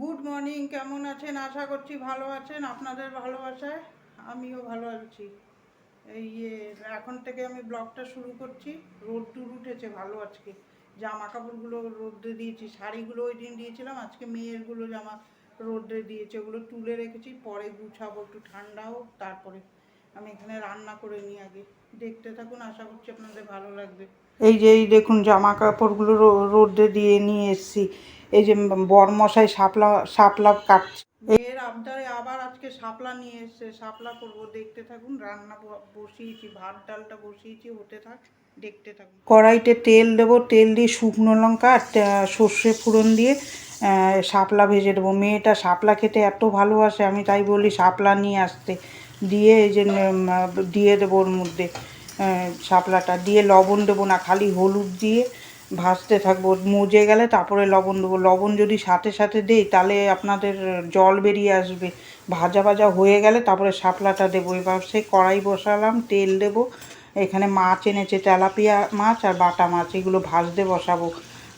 Good morning কেমন আছেন? আশা করছি ভালো আছেন, আপনাদের ভালোবাসায় আমিও ভালো আছি। এই এখন থেকে আমি ব্লগটা শুরু করছি। রোদ টুর উঠেছে ভালো আজকে। জামা কাপড়গুলো রোদ্রে দিয়েছি, শাড়িগুলো ওই দিন দিয়েছিলাম, আজকে মেয়েরগুলো জামা রোদ্রে দিয়েছে, ওগুলো তুলে রেখেছি, পরে গুছাবো, একটু ঠান্ডা হোক, তারপরে আমি এখানে রান্না করে নিই আগে। দেখতে থাকুন, আশা করছি আপনাদের ভালো লাগবে। এই যে, এই দেখুন জামা কাপড়গুলো রোদ্রে দিয়ে নিয়ে এসেছি। এই যে বরমশাই শাপলা শাপলা কাটছে এর আবদারে আবার আজকে শাপলা নিয়ে এসছে শাপলা করব দেখতে থাকুন রান্না বসিয়েছি ভাত ডালটা বসিয়েছি হতে থাক দেখতে থাকুন। কড়াইতে তেল দেবো তেল দিয়ে শুকনো লঙ্কা আর সর্ষে ফোড়ন দিয়ে শাপলা ভেজে দেবো। মেয়েটা শাপলা খেতে এত ভালোবাসে আমি তাই বলি শাপলা নিয়ে আসতে। দিয়ে এই যে দিয়ে দেবো ওর মধ্যে শাপলাটা। দিয়ে লবণ দেবো না খালি হলুদ দিয়ে ভাজতে থাকব, মজে গেলে তারপরে লবণ দেবো। লবণ যদি সাথে সাথে দেই, তাহলে আপনাদের জল বেরিয়ে আসবে। ভাজা ভাজা হয়ে গেলে তারপরে শাপলাটা দেবো। এবার সেই কড়াই বসালাম, তেল দেবো। এখানে মাছ এনেছে, তেলাপিয়া মাছ আর বাটা মাছ, এগুলো ভাজতে বসাবো।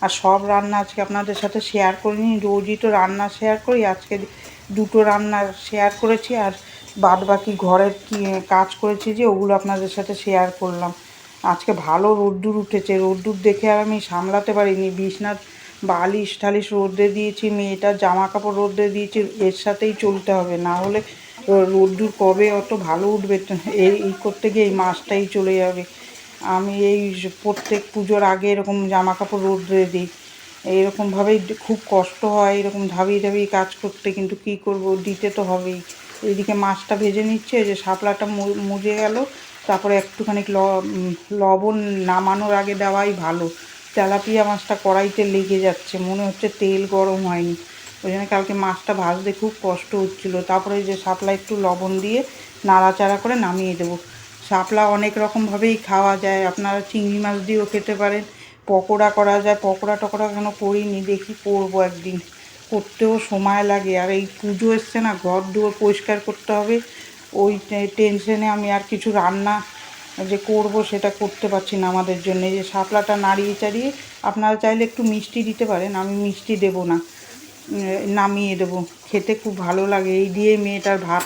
আর সব রান্না আজকে আপনাদের সাথে শেয়ার করিনি, রোজই তো রান্না শেয়ার করি। আজকে দুটো রান্না শেয়ার করেছি আর বাদ বাকি ঘরের কাজ করেছি যে, ওগুলো আপনাদের সাথে শেয়ার করলাম। আজকে ভালো রোদ্দুর উঠেছে। রোদ্দুর দেখে আর আমি সামলাতে পারিনি। বিছনার বালিশ ঠালিশ রোদ্রে দিয়েছি, মেয়েটার জামা কাপড় রোদ্রে দিয়েছি, এর সাথেই চলতে হবে। না হলে রোদ্দুর কবে অত ভালো উঠবে? এই করতে গিয়ে এই মাসটাই চলে যাবে। আমি এই প্রত্যেক পুজোর আগে এরকম জামা কাপড় রোদ্রে দিই এইরকমভাবেই খুব কষ্ট হয়, এরকম ধাবিয়ে ধাবিয়ে কাজ করতে। কিন্তু কি করব? দিতে তো হবেই। এইদিকে মাছটা ভেজে নিচ্ছে যে শাপলাটা মুজে গেল। তারপরে একটুখানি লবণ নামানোর আগে দেওয়াই ভালো। তেলাপিয়া মাছটা কড়াইতে লেগে যাচ্ছে, মনে হচ্ছে তেল গরম হয়নি। ওই জন্য কালকে মাছটা ভাজতে খুব কষ্ট হচ্ছিল। তারপরে যে শাপলা একটু লবণ দিয়ে নাড়াচাড়া করে নামিয়ে দেবো। শাপলা অনেক রকমভাবেই খাওয়া যায়। আপনারা চিংড়ি মাছ দিয়েও খেতে পারেন। পকোড়া করা যায়। পকোড়া টকোড়া কেন করিনি? দেখি করব একদিন। করতেও সময় লাগে। আর এই পুজো এসছে না, ঘর দুয়ার পরিষ্কার করতে হবে। ওই টেনশনে আমি আর কিছু রান্না যে করব সেটা করতে পারছি না আমাদের জন্য। যে শাপলাটা নাড়িয়ে চাড়িয়ে আপনারা চাইলে একটু মিষ্টি দিতে পারেন, আমি মিষ্টি দেবো না। নামিয়ে দেবো। খেতে খুব ভালো লাগে। এই দিয়ে মেয়েটার ভাত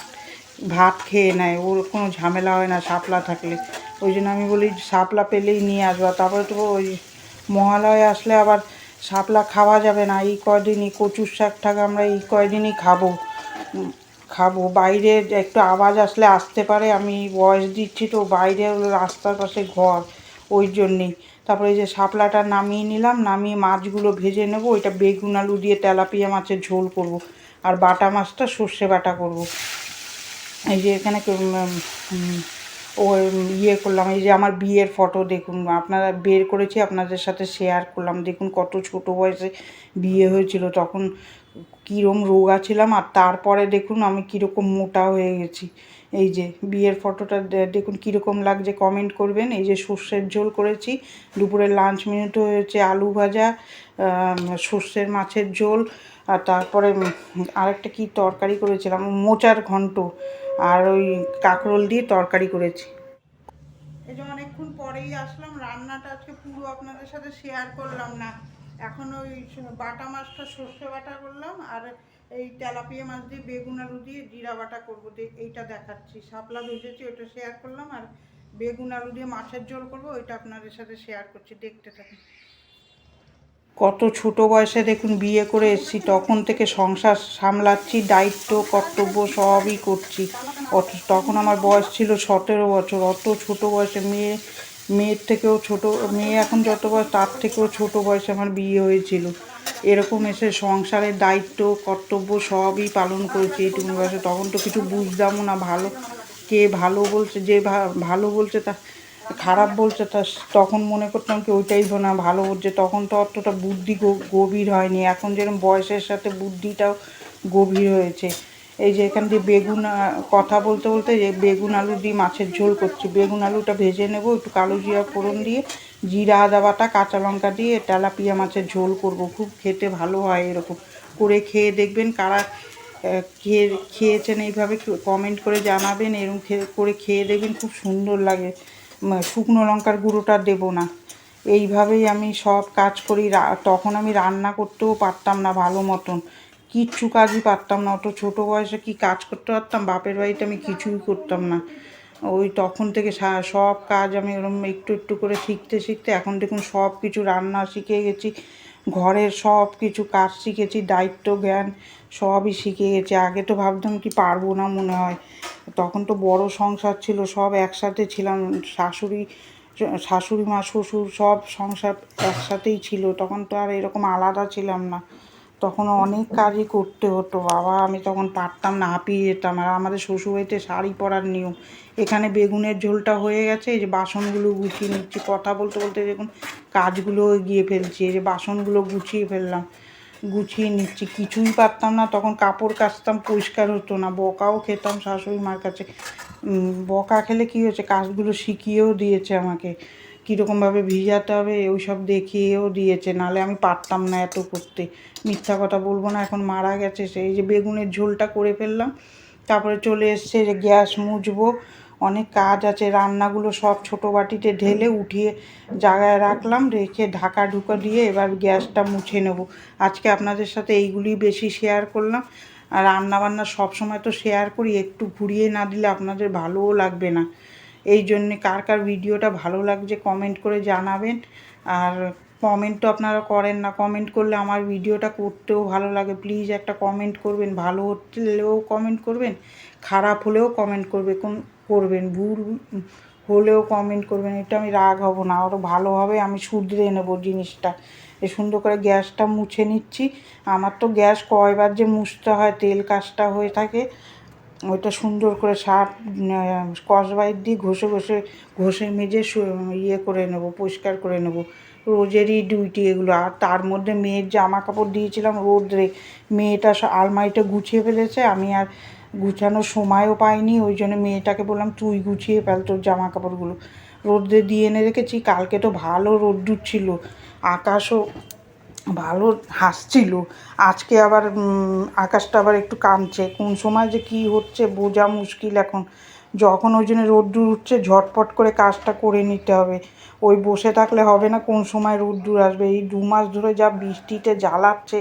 ভাত খেয়ে নেয়। ওর কোনো ঝামেলা হয় না শাপলা থাকলে। ওই জন্য আমি বলি শাপলা পেলেই নিয়ে আসব। তারপরে তো ওই মহালয়া আসলে আবার শাপলা খাওয়া যাবে না। এই কয়দিনই কচুর শাক ঠাক আমরা এই কয়দিনই খাব। খাব। বাইরে একটু আওয়াজ আসলে আসতে পারে, আমি ভয়েস দিচ্ছি তো বাইরে রাস্তার পাশে ঘর, ওই জন্যেই। তারপরে যে শাপলাটা নামিয়ে নিলাম, নামিয়ে মাছগুলো ভেজে নেব, ওইটা বেগুন আলু দিয়ে তেলাপিয়া মাছের ঝোল করব, আর বাটা মাছটা সর্ষে বাটা করব। এই যে এখানে ও ইয়ে করলাম, এই যে আমার বিয়ের ফটো দেখুন, আপনারা বের করেছি, আপনাদের সাথে শেয়ার করলাম। দেখুন কত ছোট বয়সে বিয়ে হয়েছিল, তখন কীরকম রোগা ছিলাম আর তারপরে দেখুন আমি কীরকম মোটা হয়ে গেছি। এই যে বিয়ের ফটোটা দেখুন কীরকম লাগছে কমেন্ট করবেন। এই যে সর্ষের ঝোল করেছি, দুপুরে লাঞ্চ মিনিট হয়েছে আলু ভাজা সর্ষের মাছের ঝোল, আর তারপরে আরেকটা কি তরকারি করেছিলাম, মোচার ঘন্ট, আর ওই কাঁকরোল দিয়ে তরকারি করেছি। এই যে অনেকক্ষণ পরেই আসলাম, রান্নাটা আজকে পুরো আপনাদের সাথে শেয়ার করলাম না। এখন ওই বাটা মাছটা সর্ষে বাটা করলাম, আর এই তেলাপিয়া মাছ দিয়ে বেগুন আলু দিয়ে জিরা বাটা করব এইটা দেখাচ্ছি। শাপলা ভেজেছি, ওটা শেয়ার করলাম, আর বেগুন আলু দিয়ে মাছের ঝোল করব, ওইটা আপনাদের সাথে শেয়ার করছি, দেখতে থাকুন। কত ছোট বয়সে দেখুন বিয়ে করে এসেছি, তখন থেকে সংসার সামলাচ্ছি, দায়িত্ব, কর্তব্য সবই করছি। অত, তখন আমার বয়স ছিল সতেরো বছর, অত ছোট বয়সে মেয়ে মেয়ের থেকেও ছোট, মেয়ে এখন যত বয়স, তার থেকেও ছোট বয়সে আমার বিয়ে হয়েছিল। এরকম এসে সংসারের দায়িত্ব, কর্তব্য সবই পালন করেছি এইটুকু বয়সে। তখন তো কিছু বুঝতামও না, ভালো কে ভালো বলছে, যে ভালো বলছে তা, খারাপ বলছে তা, তখন মনে করতাম কি ওইটাই না ভালো বলছে। তখন তো অতটা বুদ্ধি গভীর হয়নি। এখন যেরকম বয়সের সাথে বুদ্ধিটাও গভীর হয়েছে। এই যে এখান দিয়ে বেগুন কথা বলতে বলতে বেগুন আলু দিয়ে মাছের ঝোল করছি। বেগুন আলুটা ভেজে নেব, একটু কালো জিরা ফোড়ন দিয়ে, জিরা, আদা বাটা, কাঁচা লঙ্কা দিয়ে তেলাপিয়া মাছের ঝোল করব। খুব খেতে ভালো হয় এরকম। করে খেয়ে দেখবেন কারা খেয়ে, খেয়েছেন এইভাবে কমেন্ট করে জানাবেন। এরকম করে খেয়ে দেখবেন খুব সুন্দর লাগে। শুকনো লঙ্কার গুঁড়োটা দেবো না। এইভাবেই আমি সব কাজ করি। তখন আমি রান্না করতেও পারতাম না ভালো মতন। কিচ্ছু কাজই পারতাম না, অত ছোটো বয়সে কি কাজ করতে পারতাম? বাপের বাড়িতে আমি কিছুই করতাম না। ওই তখন থেকে সব কাজ আমি ওরকম একটু একটু করে শিখতে শিখতে এখন দেখুন সব কিছু রান্না শিখে গেছি, ঘরের সব কিছু কাজ শিখেছি, দায়িত্ব, জ্ঞান সবই শিখে গেছি। আগে তো ভাবতাম কি পারব না মনে হয়। তখন তো বড় সংসার ছিল, সব একসাথে ছিলাম, শাশুড়ি শাশুড়ি মা, শ্বশুর সব সংসার একসাথেই ছিল। তখন তো আর এরকম আলাদা ছিলাম না। তখন অনেক কাজই করতে হতো। বাবা, আমি তখন পারতাম না হাঁপিয়ে যেতাম আর আমাদের শ্বশুরবাড়িতে শাড়ি পরার নিয়ম। এখানে বেগুনের ঝোলটা হয়ে গেছে, এই যে বাসনগুলো গুছিয়ে নিচ্ছি। কথা বলতে বলতে দেখুন, কাজগুলো এগিয়ে ফেলছি। এই যে বাসনগুলো গুছিয়ে ফেললাম, গুছিয়ে নিচ্ছি। কিছুই পারতাম না। তখন কাপড় কাচতাম, পরিষ্কার হতো না। বকাও খেতাম শাশুড়ি মার কাছে বকা খেলে কী হয়েছে? কাজগুলো শিখিয়েও দিয়েছে আমাকে। কীরকমভাবে ভিজাতে হবে সব দেখিয়েও দিয়েছে। নালে আমি পারতাম না এত করতে। মিথ্যা কথা বলব না, এখন মারা গেছে সেই যে বেগুনের ঝোলটা করে ফেললাম, তারপরে চলে এসছে যে গ্যাস মুছবো। অনেক কাজ আছে, রান্নাগুলো সব ছোটো বাটিতে ঢেলে উঠিয়ে জায়গায় রাখলাম, রেখে ঢাকা ঢুকা দিয়ে এবার গ্যাসটা মুছে নেব। আজকে আপনাদের সাথে এইগুলি বেশি শেয়ার করলাম। আর রান্না বান্না সবসময় তো শেয়ার করি, একটু ঘুরিয়ে না দিলে আপনাদের ভালোও লাগবে না। এই জন্যে কার কার ভিডিওটা ভালো লাগছে কমেন্ট করে জানাবেন। আর কমেন্ট তো আপনারা করেন না। কমেন্ট করলে আমার ভিডিওটা করতেও ভালো লাগে। প্লিজ একটা কমেন্ট করবেন। ভালো হলেও কমেন্ট করবেন, খারাপ হলেও কমেন্ট করবে কোন করবেন, ভুল হলেও কমেন্ট করবেন। এটা আমি রাগ হব না। আরও ভালোভাবে আমি শুধরে নেব জিনিসটা। এ সুন্দর করে গ্যাসটা মুছে নিচ্ছি। আমার তো গ্যাস কয়বার যে মুছতে হয়, তেল কাজটা হয়ে থাকে। ওইটা সুন্দর করে সার্ফ স্কচবাইট দিয়ে ঘষে ঘষে ঘষে মেজে ইয়ে করে নেব, পরিষ্কার করে নেব। রোজেরই ডিউটি এগুলো। আর তার মধ্যে মেয়ের জামা কাপড় দিয়েছিলাম রোদ্রে। মেয়েটা আলমারিটা গুছিয়ে ফেলেছে। আমি আর গুছানোর সময়ও পাইনি। ওই জন্য মেয়েটাকে বললাম, তুই গুছিয়ে ফেল তোর জামা কাপড়গুলো। রোদ্রে দিয়ে এনে রেখেছি। কালকে তো ভালো রোদ্দুর ছিল। আকাশও ভালো হাসছিল। আজকে আবার আকাশটা আবার একটু কামছে। কোন সময় যে কি হচ্ছে বোঝা মুশকিল এখন। যখন ওই জন্য রোদ্দুর উঠছে, ঝটপট করে কাজটা করে নিতে হবে। ওই বসে থাকলে হবে না কোন সময় রোদ্দুর আসবে। এই দু মাস ধরে যা বৃষ্টিতে জ্বালাচ্ছে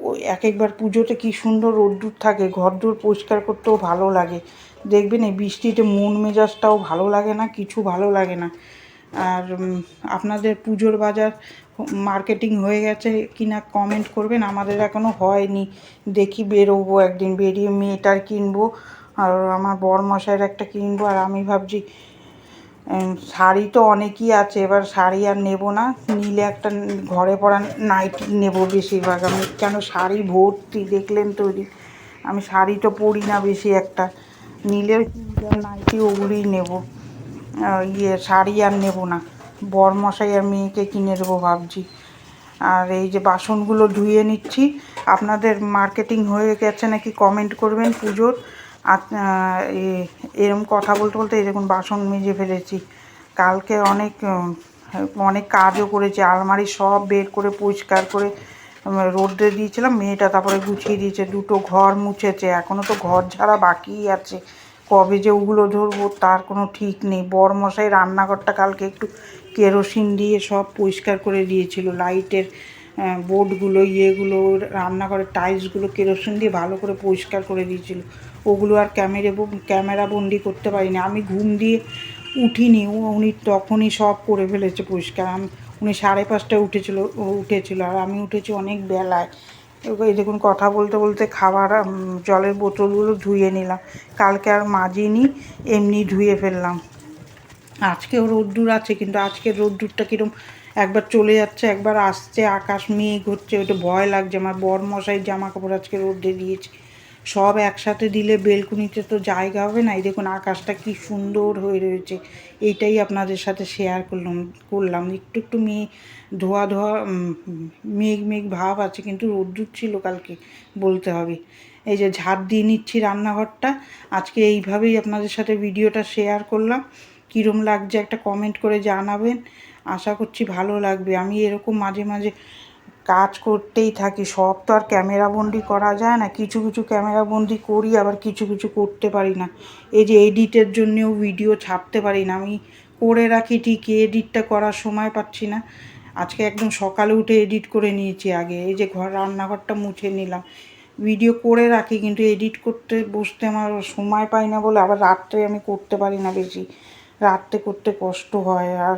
ওই এক একবার পুজোতে কি সুন্দর রোদ্দুর থাকে। ঘরদুর পরিষ্কার করতেও ভালো লাগে। দেখবেন এই বৃষ্টিতে মন মেজাজটাও ভালো লাগে না, কিছু ভালো লাগে না। আর আপনাদের পুজোর বাজার মার্কেটিং হয়ে গেছে কিনা কমেন্ট করবেন। আমাদের এখনও হয়নি। দেখি বেরোবো একদিন, বেরিয়ে মেয়েটার কিনবো আর আমার বর মশাইয়ের একটা কিনবো। আর আমি ভাবছি শাড়ি তো অনেকই আছে, এবার শাড়ি আর নেব না। নিলে একটা ঘরে পরা নাইটি নেব বেশিরভাগ। আমি কেন শাড়ি ভর্তি দেখলেন তৈরি? আমি শাড়ি তো পরি না বেশি একটা। নিলে নাইটি ওগুলোই নেব। ইয়ে শাড়ি আর নেব না। বরমশাই আর মেয়েকে কিনে দেবো ভাবছি। আর এই যে বাসনগুলো ধুয়ে নিচ্ছি। আপনাদের মার্কেটিং হয়ে গেছে নাকি কমেন্ট করবেন পুজোর। এরম কথা বলতে বলতে এই দেখুন বাসন মেজে ফেলেছি। কালকে অনেক অনেক কাজও করেছি। আলমারি সব বের করে, পরিষ্কার করে রোদ্রে দিয়েছিলাম। মেয়েটা তারপরে গুছিয়ে দিয়েছে। দুটো ঘর মুছেছে। এখনও তো ঘর ঝাড়া বাকিই আছে। কবে যে ওগুলো ধরবো তার কোনো ঠিক নেই। বরমশাই রান্নাঘরটা কালকে একটু কেরোসিন দিয়ে সব পরিষ্কার করে দিয়েছিল। লাইটের বোর্ডগুলো, ইয়েগুলো, রান্নাঘরের টাইলসগুলো কেরোসিন দিয়ে ভালো করে পরিষ্কার করে দিয়েছিল। ওগুলো আর ক্যামেরে ক্যামেরা বন্দি করতে পারিনি। আমি ঘুম দিয়ে উঠিনি। উনি তখনই সব করে ফেলেছে পরিষ্কার। আমি, উনি সাড়ে পাঁচটায় উঠেছিল উঠেছিল। আর আমি উঠেছি অনেক বেলায়। এবার দেখুন, কথা বলতে বলতে খাবার জলের বোতলগুলো ধুয়ে নিলাম। কালকে আর মাজিনি, এমনি ধুয়ে ফেললাম। আজকেও রোদ্দুর আছে, কিন্তু আজকে রোদ্দুরটা কিরম একবার চলে যাচ্ছে, একবার আসছে, আকাশ মেঘ হচ্ছে ওটা ভয় লাগছে। আমার বর মশাই জামা কাপড় আজকে রোদ্দে দিয়েছে। সব একসাথে দিলে বেলকুনিতে তো জায়গা হবে না। এই দেখুন আকাশটা কি সুন্দর হয়ে রয়েছে। এইটাই আপনাদের সাথে শেয়ার করলাম করলাম। একটু একটু মেয়ে ধোয়া ধোয়া মেঘ মেঘ ভাব আছে, কিন্তু রোদ্দুর ছিল কালকে, বলতে হবে। এই যে ঝাড় দিয়ে নিচ্ছি রান্নাঘরটা। আজকে এইভাবেই আপনাদের সাথে ভিডিওটা শেয়ার করলাম। কীরম লাগছে একটা কমেন্ট করে জানাবেন। আশা করছি ভালো লাগবে। আমি এরকম মাঝে মাঝে কাজ করতেই থাকি। সব তো আর ক্যামেরা বন্দি করা যায় না। কিছু কিছু ক্যামেরা বন্দি করি, আবার কিছু কিছু করতে পারি না। এই যে এডিটের জন্যেও ভিডিও ছাপতে পারি না। আমি করে রাখি ঠিকই এডিটটা করার সময় পাচ্ছি না। আজকে একদম সকালে উঠে এডিট করে নিয়েছি আগে। এই যে ঘর, রান্নাঘরটা মুছে নিলাম। ভিডিও করে রাখি, কিন্তু এডিট করতে বসতে আমার সময় পাই না বলে আবার রাত্রে আমি করতে পারি না বেশি। রাত্রে করতে কষ্ট হয় আর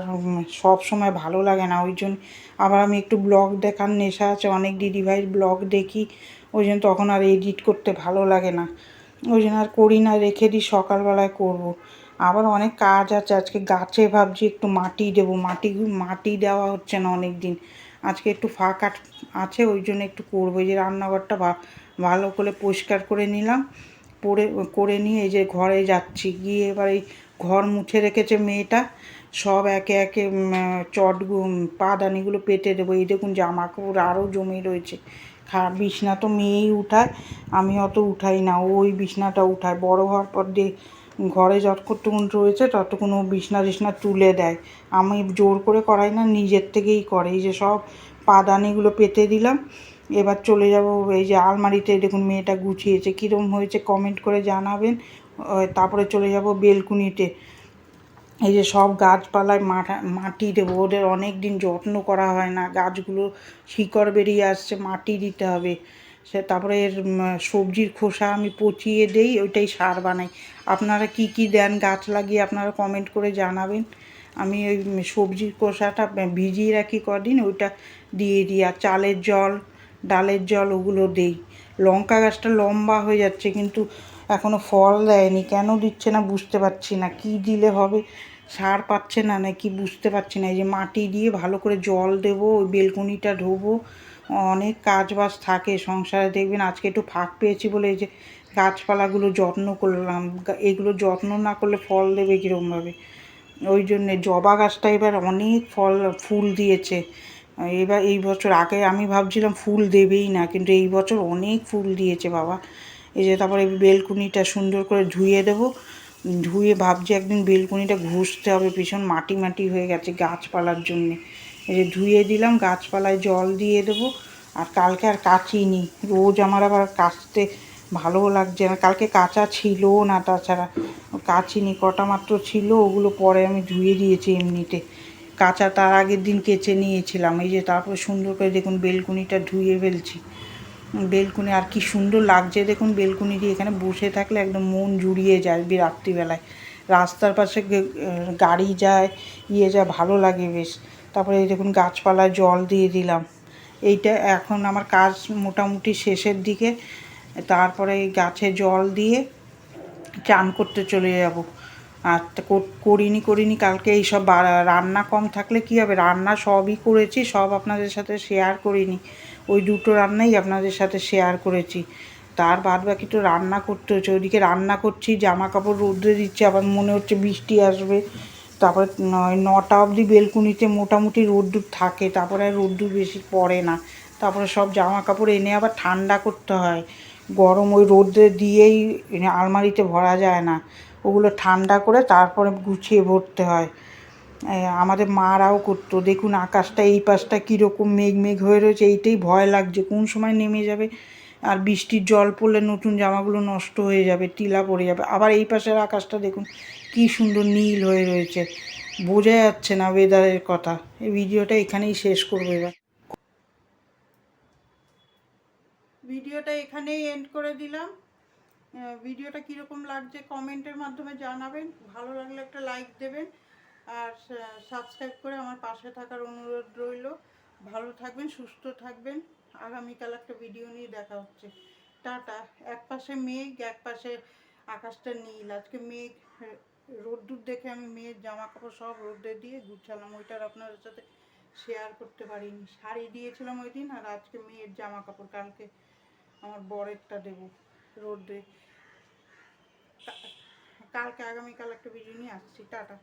সব সময় ভালো লাগে না। ওই জন্য আবার আমি একটু ব্লগ দেখার নেশা আছে, অনেক দিদিভাইয়ের ব্লগ দেখি, ওই জন্য তখন আর এডিট করতে ভালো লাগে না। ওই জন্য আর করি না, রেখে দিই, সকালবেলায় করব। আবার অনেক কাজ আছে, আজকে গাছে ভাবছি একটু মাটি দেবো। মাটি মাটি দেওয়া হচ্ছে না অনেক দিন আজকে একটু ফাঁকা আছে, ওই জন্য একটু করব। যে রান্নাঘরটা ভালো করে পরিষ্কার করে নিলাম, পরে, করে নিয়ে এই যে ঘরে যাচ্ছি। গিয়ে এবার এই ঘর মুছে রেখেছে মেয়েটা। সব একে একে চট পাদানিগুলো পেতে দেবো। এই দেখুন জামা কাপড় আরও জমে রয়েছে। খা, বিছনা তো মেয়েই উঠায়, আমি অত উঠাই না। ওই বিছনাটা উঠায়। বড় হওয়ার পর দিয়ে ঘরে যতক্ষণ রয়েছে ততক্ষণ ও বিছনা টিছনা তুলে দেয়। আমি জোর করে করাই না, নিজের থেকেই করে। এই যে সব পাদানিগুলো পেতে দিলাম, এবার চলে যাব এই যে আলমারিতে। দেখুন মেয়েটা গুছিয়েছে। কীরকম হয়েছে কমেন্ট করে জানাবেন। তারপরে চলে যাব বেলকুনিতে। এই যে সব গাছপালায় মাঠা, মাটি দেবো, ওদের অনেক দিন যত্ন করা হয় না। গাছগুলো শিকড় বেরিয়ে আসছে, মাটি দিতে হবে। সে তারপরে এর সবজির খোসা আমি পচিয়ে দেই, ওইটাই সার বানাই। আপনারা কি কি দেন গাছ লাগিয়ে আপনারা কমেন্ট করে জানাবেন। আমি ওই সবজির খোসাটা ভিজিয়ে রাখি কদিন, ওইটা দিয়ে দিই। আর চালের জল, ডালের জল ওগুলো দেই। লঙ্কা গাছটা লম্বা হয়ে যাচ্ছে, কিন্তু এখনও ফল দেয়নি। কেন দিচ্ছে না বুঝতে পারছি না। কি দিলে হবে? সার পাচ্ছে না নাকি বুঝতে পারছি না। এই যে মাটি দিয়ে ভালো করে জল দেবো, ওই বেলকুনিটা ধোবো, অনেক কাজ বাজ থাকে সংসারে। দেখবেন আজকে একটু ফাঁক পেয়েছি বলে এই যে গাছপালাগুলো যত্ন করলাম। এগুলো যত্ন না করলে ফল দেবে কীরকমভাবে ওই জন্যে জবা গাছটা এবার অনেক ফল, ফুল দিয়েছে। এবার এই বছর আগে আমি ভাবছিলাম ফুল দেবেই না, কিন্তু এই বছর অনেক ফুল দিয়েছে বাবা। এই যে তারপরে বেলকুনিটা সুন্দর করে ধুয়ে দেবো। ধুয়ে ভাবছি একদিন বেলকুনিটা ঘষতে হবে, ভীষণ মাটি মাটি হয়ে গেছে গাছপালার জন্যে। এই যে ধুয়ে দিলাম, গাছপালায় জল দিয়ে দেবো। আর কালকে আর কাচিনি, রোজ আমার আবার কাচতে ভালোও লাগছে না। কালকে কাঁচা ছিল না তাছাড়া, কাচিনি, কটা মাত্র ছিল, ওগুলো পরে আমি ধুয়ে দিয়েছি এমনিতে। কাঁচা তার আগের দিন কেচে নিয়েছিলাম, এই যে তারপরে সুন্দর করে দেখুন বেলকুনিটা ধুয়ে ফেলছি। বেলকুনি, আর কি সুন্দর লাগছে। দেখুন, বেলকুনি দিয়ে এখানে বসে থাকলে একদম মন জুড়িয়ে যায় রাত্রিবেলায়। রাস্তার পাশে গাড়ি যায় ইয়ে যায়, ভালো লাগে বেশ। তারপরে এই দেখুন, গাছপালায় জল দিয়ে দিলাম। এইটা এখন আমার কাজ মোটামুটি শেষের দিকে। তারপরে গাছে জল দিয়ে চান করতে চলে যাব। আর করিনি করিনি, কালকে এইসব রান্না কম থাকলে কী হবে? রান্না সবই করেছি, সব আপনাদের সাথে শেয়ার করিনি। ওই দুটো রান্নাই আপনাদের সাথে শেয়ার করেছি। তার বাদ বাকি তো রান্না করতে হচ্ছে। ওইদিকে রান্না করছি জামা কাপড় রোদ্রে দিচ্ছে, আবার মনে হচ্ছে বৃষ্টি আসবে। তারপরে নটা অবধি বেলকুনিতে মোটামুটি রোদ্দুর থাকে, তারপরে আর রোদ্দুর বেশি পড়ে না। তারপরে সব জামা কাপড় এনে আবার ঠান্ডা করতে হয়। গরম ওই রোদ্রে দিয়েই আলমারিতে ভরা যায় না। ওগুলো ঠান্ডা করে তারপরে গুছিয়ে ভরতে হয়। আমাদের মারাও করতো। দেখুন, আকাশটা, এই পাশটা কীরকম মেঘ মেঘ হয়ে রয়েছে, এইটাই ভয় লাগছে, কোন সময় নেমে যাবে? আর বৃষ্টির জল পড়লে নতুন জামাগুলো নষ্ট হয়ে যাবে, টিলা পড়ে যাবে। আবার এই পাশের আকাশটা দেখুন, কী সুন্দর নীল হয়ে রয়েছে। বোঝা যাচ্ছে না ওয়েদারের কথা। এই ভিডিওটা এখানেই শেষ করব এবার। ভিডিওটা এখানেই এন্ড করে দিলাম। ভিডিওটা কীরকম লাগছে কমেন্টের মাধ্যমে জানাবেন। ভালো লাগলে একটা লাইক দেবেন। আর সাবস্ক্রাইব করে আমার পাশে থাকার অনুরোধ রইল। ভালো থাকবেন, সুস্থ থাকবেন। আগামীকাল একটা ভিডিও নিয়ে দেখা হচ্ছে। টাটা। এক পাশে মেঘ, এক পাশে আকাশটা নীল। আজকে মেঘ, রোদ্দুর দেখে আমি মেয়ের জামা কাপড় সব রোদে দিয়ে গুছালাম। ওইটার আপনাদের সাথে শেয়ার করতে পারিনি। শাড়ি দিয়েছিলাম ওই দিন আর আজকে মেয়ের জামা কাপড় কালকে আমার বরেরটা দেবো রোদে। কালকে, আগামীকাল একটা ভিডিও নিয়ে আসছি। টাটা।